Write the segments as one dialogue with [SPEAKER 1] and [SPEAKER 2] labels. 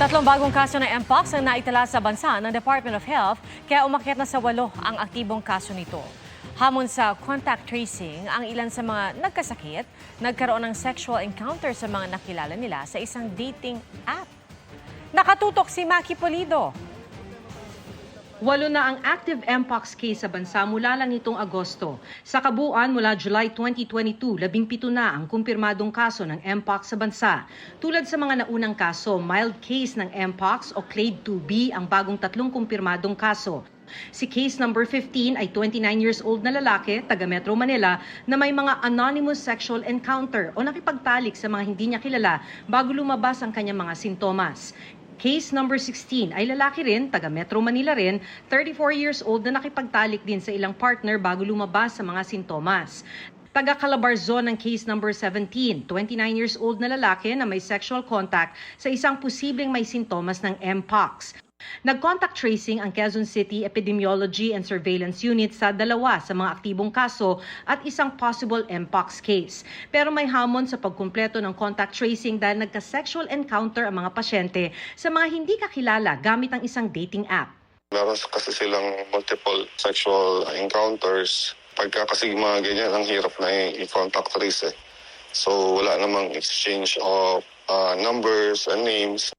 [SPEAKER 1] Tatlong bagong kaso ng Mpox ang naitala sa bansa ng Department of Health kaya umakyat na sa walo ang aktibong kaso nito. Hamon sa contact tracing, ang ilan sa mga nagkasakit nagkaroon ng sexual encounter sa mga nakilala nila sa isang dating app. Nakatutok si Maki Polido.
[SPEAKER 2] Walo na ang active Mpox case sa bansa mula lang nitong Agosto. Sa kabuuan mula July 2022, labing pito na ang kumpirmadong kaso ng Mpox sa bansa. Tulad sa mga naunang kaso, mild case ng Mpox o Clade 2B ang bagong tatlong kumpirmadong kaso. Si case number 15 ay 29 years old na lalaki, taga Metro Manila, na may mga anonymous sexual encounter o nakipagtalik sa mga hindi niya kilala bago lumabas ang kanyang mga sintomas. Case number 16 ay lalaki rin, taga Metro Manila rin, 34 years old na nakipagtalik din sa ilang partner bago lumabas sa mga sintomas. Taga Calabarzon ang case number 17, 29 years old na lalaki na may sexual contact sa isang posibleng may sintomas ng Mpox. Nag-contact tracing ang Quezon City Epidemiology and Surveillance Unit sa dalawa sa mga aktibong kaso at isang possible Mpox case. Pero may hamon sa pagkumpleto ng contact tracing dahil nagka-sexual encounter ang mga pasyente sa mga hindi kakilala gamit ang isang dating app.
[SPEAKER 3] Meron kasi silang multiple sexual encounters. Pagka kasi mga ganyan, ang hirap na i-contact trace eh. So wala namang exchange of uh, numbers and names.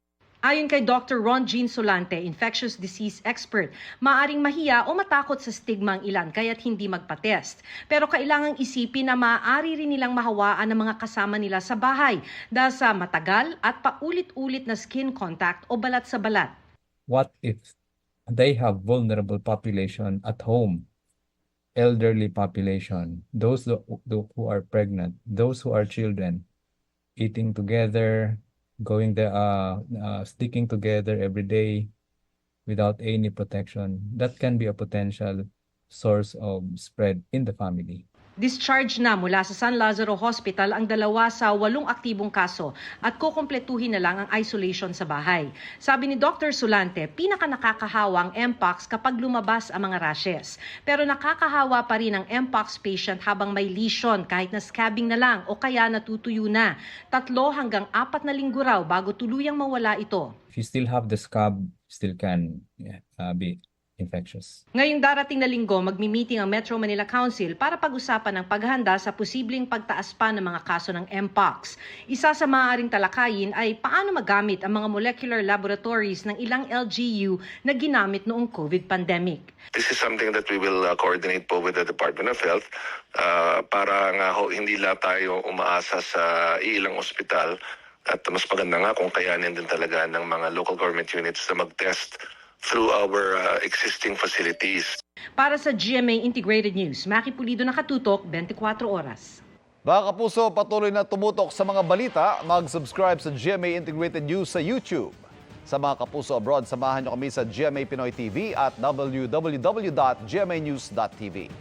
[SPEAKER 2] Ayon kay Dr. Ron Jean Solante, infectious disease expert, maaring mahiya o matakot sa stigma ang ilan kaya't hindi magpa-test. Pero kailangang isipin na maaari rin nilang mahawaan ang mga kasama nila sa bahay dahil sa matagal at paulit-ulit na skin contact o balat sa balat.
[SPEAKER 4] what if they have vulnerable population at home elderly population those who are pregnant those who are children eating together going there, uh, uh sticking together every day without any protection. That can be a potential source of spread in the family
[SPEAKER 2] Discharge na mula sa San Lazaro Hospital ang dalawa sa walong aktibong kaso at kukumpletuhin na lang ang isolation sa bahay. Sabi ni Dr. Solante, pinaka nakakahawa ang Mpox kapag lumabas ang mga rashes. Pero nakakahawa pa rin ang Mpox patient habang may lesion kahit na scabbing na lang o kaya natutuyo na. Tatlo hanggang apat na linggo raw bago tuluyang mawala ito.
[SPEAKER 4] if you still have the scab still can uh, be infectious
[SPEAKER 2] Ngayong darating na linggo, magmi-meeting ang Metro Manila Council para pag-usapan ang paghahanda sa posibleng pagtaas pa ng mga kaso ng Mpox. Isa sa maaaring talakayin ay paano magamit ang mga molecular laboratories ng ilang LGU na ginamit noong COVID pandemic.
[SPEAKER 3] This is something that we will uh, coordinate po with the Department of Health uh, para nga ho, hindi lang tayo umaasa sa ilang ospital at mas maganda nga kung kayanin din talaga ng mga local government units na mag-test through our uh, existing facilities.
[SPEAKER 2] Para sa GMA Integrated News, Maki Pulido nakatutok 24 oras.
[SPEAKER 5] Mga kapuso, patuloy na tumutok sa mga balita. Mag-subscribe sa GMA Integrated News sa YouTube. Sa mga kapuso abroad, samahan niyo kami sa GMA Pinoy TV at www.gmanews.tv.